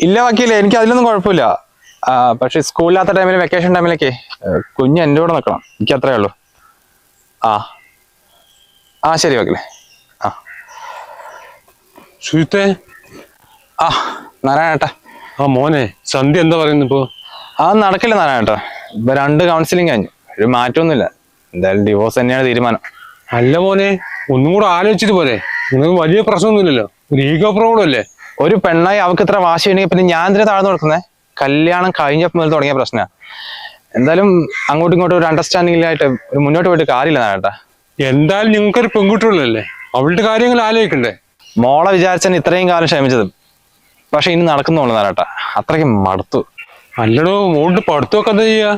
ഇല്ല വക്കീല എനിക്ക് അതിലൊന്നും കുഴപ്പമില്ല പക്ഷെ സ്കൂളില്ലാത്ത ടൈമിൽ വെക്കേഷൻ ടൈമിലൊക്കെ കുഞ്ഞ് എന്റെ കൂടെ നിൽക്കണം എനിക്ക് അത്രേ ഉള്ളൂ. ആ. ആ ശരി വക്കീലെ. ആ. ശുചിത്തേ ആ നാരായണേട്ടാ ആ മോനെ സന്ധ്യ എന്താ പറയുന്നു ഇപ്പോ? ആ നടക്കില്ല നാരായണേട്ടാ ഇപ്പൊ രണ്ട് കൗൺസിലിംഗ് കഴിഞ്ഞു. ഒരു മാറ്റമൊന്നുമില്ല. എന്തായാലും ഡിവോഴ്സ് തന്നെയാണ് തീരുമാനം. അല്ല മോനെ ഒന്നും കൂടെ ആലോചിച്ചിട്ട് പോരെ. നിങ്ങൾക്ക് വലിയ പ്രശ്നമൊന്നുമില്ലല്ലോ. ഒരു ഈഗോ പ്രോബ്ലം അല്ലേ? ഒരു പെണ്ണായി അവൾക്ക് ഇത്ര വാശി ഉണ്ടെങ്കിൽ പിന്നെ ഞാൻ എന്തിനാ താഴ്ന്നു കൊടുക്കുന്നത് കല്യാണം കഴിഞ്ഞപ്പോൾ മുതൽ തുടങ്ങിയ പ്രശ്നമാണ് എന്തായാലും അങ്ങോട്ടും ഇങ്ങോട്ടും ഒരു അണ്ടർസ്റ്റാൻഡിംഗിലായിട്ട് ഒരു മുന്നോട്ട് പോയിട്ട് കാര്യമില്ല നാരായണേട്ടാ. എന്തായാലും നിങ്ങൾക്കൊരു പെൺകുട്ടികളല്ലേ അവളുടെ കാര്യങ്ങൾ ആലോചിക്കണ്ടേ? മോളെ വിചാരിച്ചാൽ ഇത്രയും കാലം ക്ഷമിച്ചത്. പക്ഷെ ഇനി നടക്കുന്നുള്ളൂ നാരാട്ടാ അത്രയ്ക്ക് മടുത്തു. അല്ലടോ മോളുടെ പഠിത്തമൊക്കെ എന്താ ചെയ്യാ?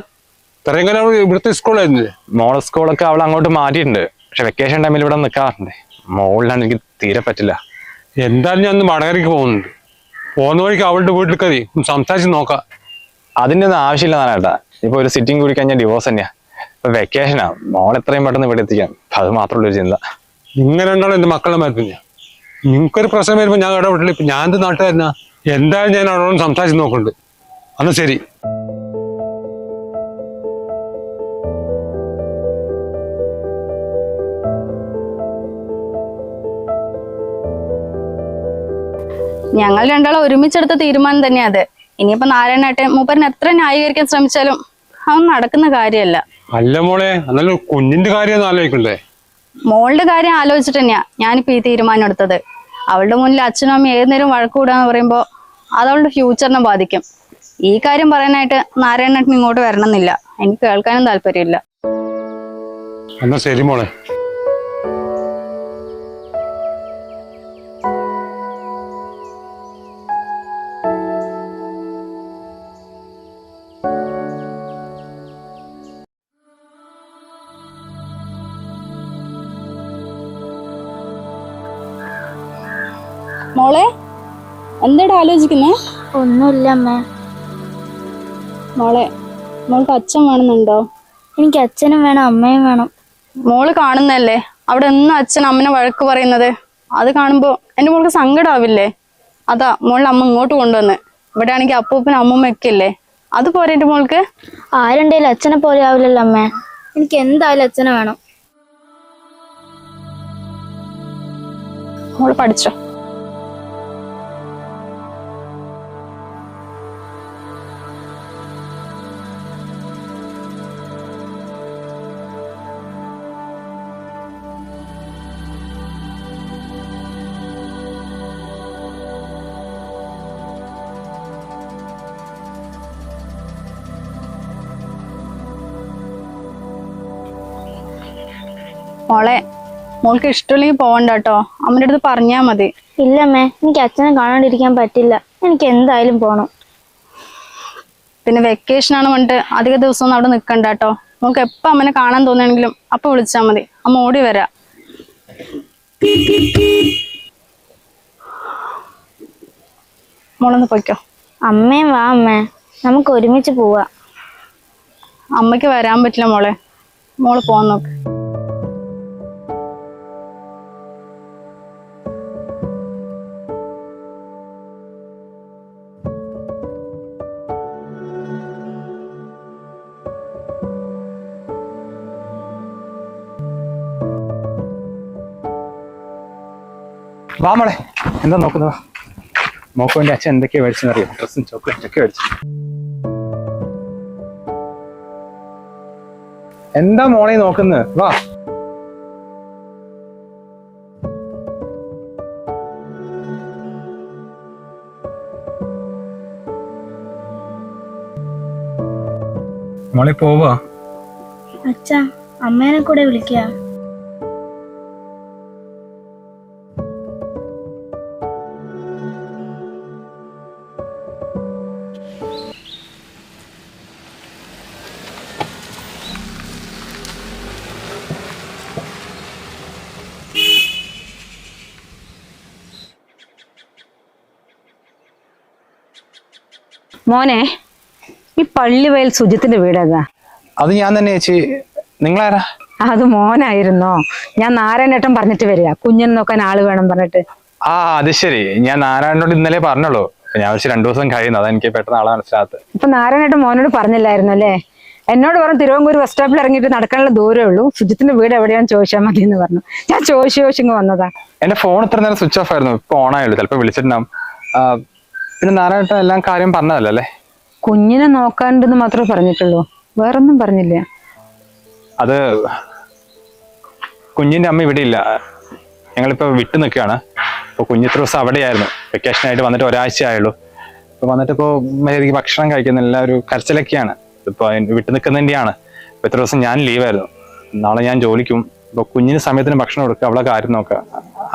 ഇത്രയും കാലം അവൾ ഇവിടുത്തെ സ്കൂളായിരുന്നില്ലേ മോളെ സ്കൂളൊക്കെ അവൾ അങ്ങോട്ട് മാറ്റിയിട്ടുണ്ട്. പക്ഷെ വെക്കേഷൻ ടൈമിൽ ഇവിടെ നിൽക്കാറുണ്ട് മോളിലാണ് എനിക്ക് തീരെ പറ്റില്ല. എന്തായാലും ഞാൻ ഒന്ന് വടകരയ്ക്ക് പോകുന്നുണ്ട്. പോകുന്ന വഴിക്ക് അവളുടെ വീട്ടിൽ കയറി സംസാരിച്ച് നോക്കാം. അതിന്റെ ഒന്നും ആവശ്യമില്ല നാരാട്ടാ ഇപ്പൊ ഒരു സിറ്റിംഗ് കൂടി കഴിഞ്ഞാൽ ഡിവോഴ്സ് തന്നെയാ. ഇപ്പൊ വെക്കേഷനാ മോൾ എത്രയും പെട്ടെന്ന് ഇവിടെ എത്തിക്കാം അത് മാത്രമുള്ള ഒരു ചിന്ത. നിങ്ങൾ രണ്ടാളും എന്റെ മക്കളുടെ മരത്തില്ല നിങ്ങൾക്കൊരു പ്രശ്നം വരുമ്പോൾ ഞാൻ ഇടപെട്ടില്ല. ഇപ്പൊ ഞാൻ എന്ത് നാട്ടുകാരനാ? എന്തായാലും ഞാൻ അവളോട് സംസാരിച്ച് നോക്കുന്നുണ്ട് അന്ന് ശരി. ഞങ്ങൾ രണ്ടാളും ഒരുമിച്ചെടുത്ത തീരുമാനം തന്നെയാ അത്. ഇനിയിപ്പോ നാരായണേട്ടൻ മൂപ്പരൻ എത്ര ന്യായീകരിക്കാൻ ശ്രമിച്ചാലും അതൊന്നും നടക്കുന്ന കാര്യമല്ല. അല്ല മോളെ എന്നാലും കുഞ്ഞിന്റെ കാര്യം ആലോചിക്കണ്ടേ? മോളുടെ കാര്യം ആലോചിച്ചിട്ട് തന്നെയാ ഞാനിപ്പോ ഈ തീരുമാനം എടുത്തത്. അവളുടെ മുന്നിൽ അച്ഛനും അമ്മയും ഏത് നേരം വഴക്കൂടാന്ന് പറയുമ്പോ അത് അവളുടെ ഫ്യൂച്ചറിനെ ബാധിക്കും. ഈ കാര്യം പറയാനായിട്ട് നാരായണേട്ടൻ ഇങ്ങോട്ട് വരണമെന്നില്ല. എനിക്ക് കേൾക്കാനും താല്പര്യമില്ല. എന്നാ ശരി മോളെ. മോളെ എന്താടാ ആലോചിക്കുന്നേ? ഒന്നുമില്ല അമ്മേ. മോളെ മോൾക്ക് അച്ഛൻ വേണമെന്നുണ്ടോ? എനിക്ക് അച്ഛനും വേണം അമ്മയും വേണം. മോൾ കാണുന്നല്ലേ അവിടെ എന്നും അച്ഛൻ അമ്മനെ വഴക്ക് പറയുന്നത്? അത് കാണുമ്പോ എന്റെ മോൾക്ക് സങ്കടാവില്ലേ? അതാ മോളുടെ അമ്മ ഇങ്ങോട്ട് കൊണ്ടുവന്ന്. ഇവിടെ ആണെങ്കിൽ അപ്പൂപ്പനും അമ്മൂമ്മയൊക്കെ ഇല്ലേ? അത് പോരെ എന്റെ മോൾക്ക്? ആരുണ്ടെങ്കിലും അച്ഛനെ പോലെ ആവില്ലല്ലോ അമ്മേ. എനിക്ക് എന്തായാലും അച്ഛനെ വേണം. മോൾ പഠിച്ചോ? മോളെ മോൾക്ക് ഇഷ്ടമില്ലെങ്കിൽ പോവണ്ട കേട്ടോ അമ്മന്റെ അടുത്ത് പറഞ്ഞാ മതി. ഇല്ലമ്മേ എനിക്ക് അച്ഛനെ കാണാണ്ടിരിക്കാൻ പറ്റില്ല. എനിക്ക് എന്തായാലും പോണം. പിന്നെ വെക്കേഷൻ ആണ് പറഞ്ഞിട്ട് അധിക ദിവസം ഒന്നും അവിടെ നിൽക്കണ്ട കേട്ടോ മോൾക്ക് എപ്പോ അമ്മനെ കാണാൻ തോന്നുകയാണെങ്കിലും അപ്പൊ വിളിച്ചാൽ മതി. അമ്മ ഓടി വരാം. മോളൊന്ന് പൊയ്ക്കോ. അമ്മയും വാ അമ്മേ. നമുക്ക് ഒരുമിച്ച് പോവാ. അമ്മയ്ക്ക് വരാൻ പറ്റില്ല മോളെ. മോൾ പോകാൻ നോക്ക്. വാ മോളെ. എന്താ നോക്കുന്നത്? വാ മോക്കോന്റെ അച്ഛൻ എന്തൊക്കെയാ മേടിച്ചെന്നറിയോ ഡ്രസ്സും ചോക്ലേറ്റ്. ഒക്കെ മേടിച്ചു. എന്താ മോളെ നോക്കുന്നത് വാ. മോളെ പോവാ. അച്ഛാ അമ്മേനെ കൂടെ വിളിക്കുക മോനെ ഈ പള്ളിവയൽ സുജിത്തിന്റെ വീടേതാ? അത് ഞാൻ തന്നെ ചേച്ചി. നിങ്ങളാരാ? അത് മോനായിരുന്നോ? ഞാൻ നാരായണേട്ടൻ പറഞ്ഞിട്ട് വരിക. കുഞ്ഞിനെ നോക്കാൻ ആൾ വേണം പറഞ്ഞിട്ട്. ആ അത് ശരി. ഞാൻ നാരായണനോട് ഇന്നലെ പറഞ്ഞുള്ളൂ ഞാൻ വെച്ച് രണ്ടു ദിവസം കഴിയുന്നു. അതാ എനിക്ക് പെട്ടെന്ന് ആളെ മനസ്സിലാകത്ത്. ഇപ്പൊ നാരായണേട്ടൻ മോനോട് പറഞ്ഞില്ലായിരുന്നു അല്ലേ? എന്നോട് പറഞ്ഞു തിരുവനന്തപുരം ബസ് സ്റ്റോപ്പിൽ ഇറങ്ങിയിട്ട് നടക്കാനുള്ള ദൂരമേ ഉള്ളൂ. സുജിത്തിന്റെ വീട് എവിടെയാണെന്ന് ചോദിച്ചാൽ മതി എന്ന് പറഞ്ഞു. ഞാൻ ചോദിച്ചു ചോദിച്ചിങ്ങ് വന്നതാ. എന്റെ ഫോൺ ഇത്ര നേരം സ്വിച്ച് ഓഫ് ആയിരുന്നു. ഇപ്പൊ ഓൺ ആയുള്ളൂ. ചിലപ്പോൾ വിളിച്ചിട്ടുണ്ടാവും. പിന്നെ നാരായണ എല്ലാം കാര്യം പറഞ്ഞതല്ലേ? കുഞ്ഞിനെ നോക്കാനുണ്ടെന്ന് മാത്രമേ പറഞ്ഞിട്ടുള്ളൂ. വേറൊന്നും പറഞ്ഞില്ല. അത് കുഞ്ഞിന്റെ അമ്മ ഇവിടെ ഇല്ല. ഞങ്ങളിപ്പോ വിട്ടു നിൽക്കുകയാണ്. ഇപ്പൊ കുഞ്ഞിത്ര ദിവസം അവിടെയായിരുന്നു. വെക്കേഷൻ ആയിട്ട് വന്നിട്ട് ഒരാഴ്ച ആയുള്ളൂ. ഇപ്പൊ വന്നിട്ട് ഇപ്പോ മര്യാദയ്ക്ക് ഭക്ഷണം കഴിക്കുന്നില്ല ഒരു കരച്ചിലൊക്കെയാണ്. ഇപ്പൊ വിട്ടു നിൽക്കുന്നതിന്റെയാണ്. ഇപ്പൊ ഇത്ര ദിവസം ഞാൻ ലീവായിരുന്നു നാളെ ഞാൻ ജോലിക്കും. ഇപ്പൊ കുഞ്ഞിന് സമയത്തിന് ഭക്ഷണം കൊടുക്കുക അവളെ കാര്യം നോക്കുക.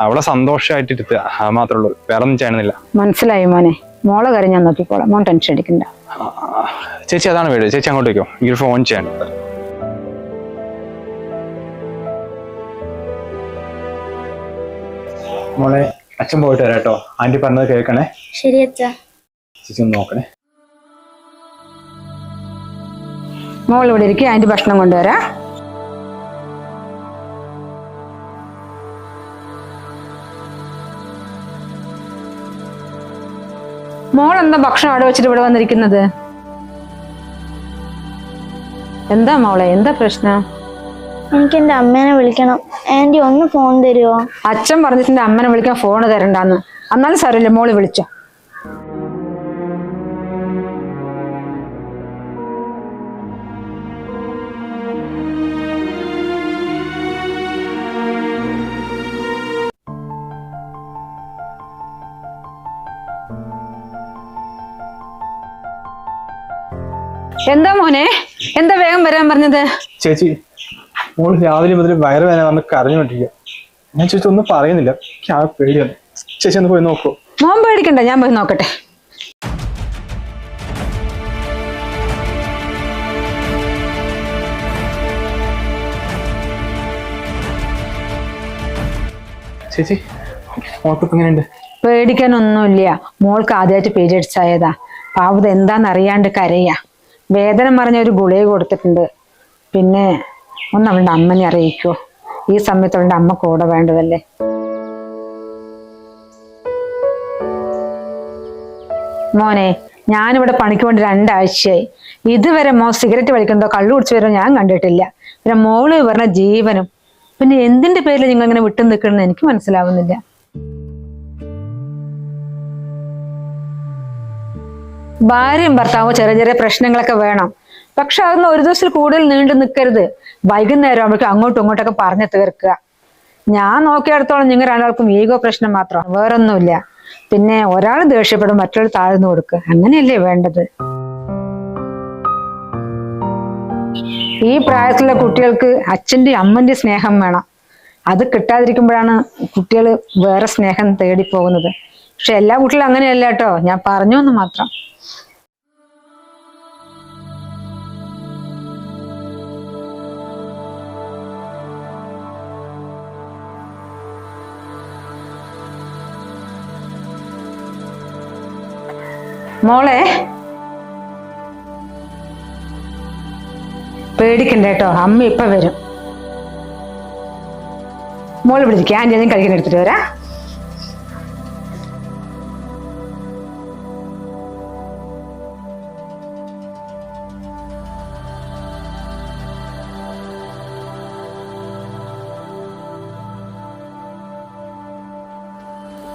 അവളെ സന്തോഷമായിട്ട് ഇരുത്തുക അത് മാത്രമേ ഉള്ളൂ. വേറെ ഒന്നും ചെയ്യണമെന്നില്ല. മനസ്സിലായി മോനെ. മോളെ കാര്യം ഞാൻ നോക്കിക്കോളാം. മോൻ ടെൻഷൻ അടിക്കണ്ട. ചേച്ചി അതാണ് വീട്. ചേച്ചി അങ്ങോട്ട് വയ്ക്കോ എനിക്ക് ഫോൺ ചെയ്യാൻ മോളെ അച്ഛൻ പോയിട്ട് വരാം കേട്ടോ ആന്റി പറഞ്ഞത് കേൾക്കണേ. ശരി അച്ഛാ. ചേച്ചി ഒന്ന് നോക്കണേ. മോൾ ഇവിടെ ഇരിക്കും ആന്റി ഭക്ഷണം കൊണ്ടുവരാം. മോൾ എന്താ ഭക്ഷണം അവിടെ വെച്ചിട്ട് ഇവിടെ വന്നിരിക്കുന്നത്? എന്താ മോളെ എന്താ പ്രശ്നം? എനിക്ക് എന്റെ അമ്മേനെ വിളിക്കണം. ആന്റി ഒന്ന് ഫോൺ തരുമോ അച്ഛൻ പറഞ്ഞിട്ട് എന്റെ അമ്മനെ വിളിക്കാൻ ഫോണ് തരണ്ടെന്ന്. എന്നാലും സാറില്ല മോൾ വിളിച്ചോ. എന്താ മോനെ? എന്താ വേഗം വരാൻ പറഞ്ഞത്? ചേച്ചി മോൾ രാവിലെ മുതൽ വയറുവേന വന്ന് കരഞ്ഞുകൊണ്ടിരിക്കുക ഞാൻ ചേച്ചി ഒന്നും പറയുന്നില്ല. എനിക്ക് ആ പേടിയാണ്. ചേച്ചി ഒന്ന് പോയി നോക്കൂ. മോൻ പേടിക്കണ്ട ഞാൻ പോയി നോക്കട്ടെ. ചേച്ചി മോൾക്കിപ്പോ എങ്ങനെയുണ്ട്? പേടിക്കാനൊന്നുമില്ല. മോൾക്ക് ആദ്യമായിട്ട് പീരിയഡ്സ് ആയതാ. പാവത് എന്താന്ന് അറിയാണ്ട് കരയാ. വേദന മറിഞ്ഞ ഒരു ഗുളിക കൊടുത്തിട്ടുണ്ട്. പിന്നെ ഒന്ന് അവളുടെ അമ്മനെ അറിയിക്കോ. ഈ സമയത്ത് അവളുടെ അമ്മ കൂടെ വേണ്ടതല്ലേ? മോനെ ഞാനിവിടെ പണിക്ക് വേണ്ടി രണ്ടാഴ്ചയായി. ഇതുവരെ മോ സിഗരറ്റ് വലിക്കുന്നതോ കള്ളു കുടിച്ചു വരുമോ ഞാൻ കണ്ടിട്ടില്ല. പിന്നെ മോൾ പറഞ്ഞ ജീവനും. പിന്നെ എന്തിന്റെ പേരിൽ നിങ്ങൾ ഇങ്ങനെ വിട്ടു നിൽക്കണമെന്ന് എനിക്ക് മനസ്സിലാവുന്നില്ല. ഭാര്യയും ഭർത്താവും ചെറിയ ചെറിയ പ്രശ്നങ്ങളൊക്കെ വേണം. പക്ഷെ അതൊന്നും ഒരു ദിവസത്തിൽ കൂടുതൽ നീണ്ടു നിൽക്കരുത്. വൈകുന്നേരം ആകുമ്പോഴേക്കും അങ്ങോട്ടും ഇങ്ങോട്ടൊക്കെ പറഞ്ഞു തീർക്കുക. ഞാൻ നോക്കിയെടുത്തോളം നിങ്ങൾ രണ്ടാൾക്കും ഈഗോ പ്രശ്നം മാത്രം. വേറൊന്നുമില്ല. പിന്നെ ഒരാൾ ദേഷ്യപ്പെടും മറ്റൊരാൾ താഴ്ന്നു കൊടുക്കുക അങ്ങനെയല്ലേ വേണ്ടത്? ഈ പ്രായത്തിലുള്ള കുട്ടികൾക്ക് അച്ഛന്റെ അമ്മന്റെ സ്നേഹം വേണം. അത് കിട്ടാതിരിക്കുമ്പോഴാണ് കുട്ടികൾ വേറെ സ്നേഹം തേടി പോകുന്നത് പക്ഷെ എല്ലാ കുട്ടികളും അങ്ങനെയല്ല കേട്ടോ. ഞാൻ പറഞ്ഞു എന്ന് മാത്രം. മോളെ പേടിക്കണ്ട കേട്ടോ. അമ്മ ഇപ്പൊ വരും. മോൾ ഇവിടെ ഇരിക്കുക കഴിക്കാൻ എടുത്തിട്ട് വരാം.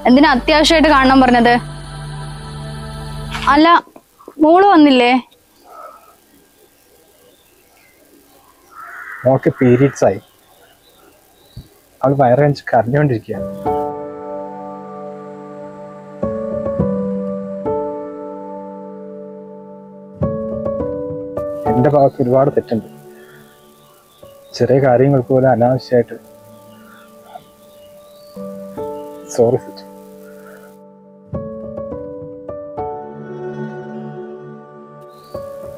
എന്തിനാ അത്യാവശ്യമായിട്ട് കാണാൻ പറഞ്ഞത്? അല്ല മോൾ വന്നില്ലേ? മോൾക്ക് പീരീഡ്സ് ആയി. അവൾ വയറഞ്ച് കരഞ്ഞുകൊണ്ടിരിക്കുകയാണ്. എന്റെ ഭാഗത്ത് ഒരുപാട് തെറ്റുണ്ട്. ചെറിയ കാര്യങ്ങൾക്ക് പോലും അനാവശ്യമായിട്ട്. സോറി സിറ്റ്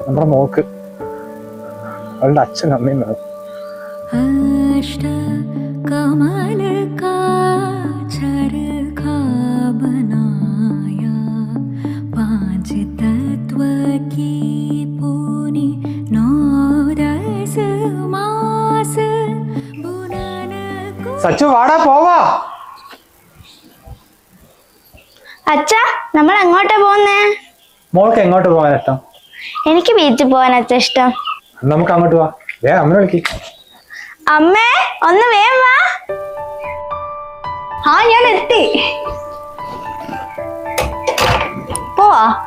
നമ്മുടെ മോക്ക് അവളുടെ അച്ഛൻ അമ്മയും വേണം. സച്ചു വാടാ പോവാ. അച്ഛ നമ്മൾ എങ്ങോട്ടാ പോകുന്നേ മോൾക്ക് എങ്ങോട്ട് പോകാൻ എനിക്ക് ബീച്ചിൽ പോകാൻ അത്ര ഇഷ്ടം. നമുക്ക് അങ്ങോട്ട് പോവാ ഏ അമ്മ വിളിക്ക്. അമ്മേ ഒന്ന് വേഗം വാ. ആ ഞാൻ എത്തി. പോവാ.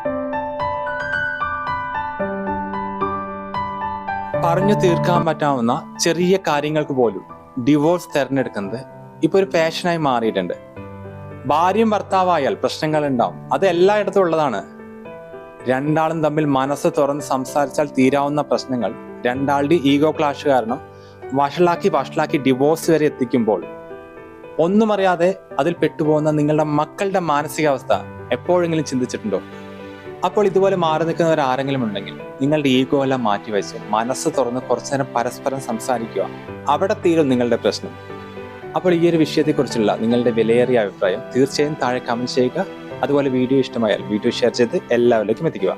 പറഞ്ഞു തീർക്കാൻ പറ്റാവുന്ന ചെറിയ കാര്യങ്ങൾക്ക് പോലും ഡിവോഴ്സ് തിരഞ്ഞെടുക്കുന്നത് ഇപ്പൊ ഒരു പാഷനായി മാറിയിട്ടുണ്ട്. ഭാര്യയും ഭർത്താവായാൽ പ്രശ്നങ്ങൾ ഉണ്ടാവും അത് എല്ലായിടത്തും ഉള്ളതാണ്. രണ്ടാളും തമ്മിൽ മനസ്സ് തുറന്ന് സംസാരിച്ചാൽ തീരാവുന്ന പ്രശ്നങ്ങൾ. രണ്ടാളുടെ ഈഗോ ക്ലാഷ് കാരണം വഷളാക്കി വഷളാക്കി ഡിവോഴ്സ് വരെ എത്തിക്കുമ്പോൾ ഒന്നും അറിയാതെ അതിൽ പെട്ടുപോകുന്ന നിങ്ങളുടെ മക്കളുടെ മാനസികാവസ്ഥ എപ്പോഴെങ്കിലും ചിന്തിച്ചിട്ടുണ്ടോ? അപ്പോൾ ഇതുപോലെ മാറി നിൽക്കുന്നവർ ആരെങ്കിലും ഉണ്ടെങ്കിൽ നിങ്ങളുടെ ഈഗോ എല്ലാം മാറ്റിവെച്ച് മനസ്സ് തുറന്ന് കുറച്ചു നേരം പരസ്പരം സംസാരിക്കുക. അവിടെ തീരും നിങ്ങളുടെ പ്രശ്നം. അപ്പോൾ ഈ ഒരു വിഷയത്തെക്കുറിച്ചുള്ള നിങ്ങളുടെ വിലയേറിയ അഭിപ്രായം തീർച്ചയായും താഴെ കമന്റ് ചെയ്യുക. അതുപോലെ വീഡിയോ ഇഷ്ടമായാൽ വീഡിയോ ഷെയർ ചെയ്ത് എല്ലാവരിലേക്കും എത്തിക്കുക.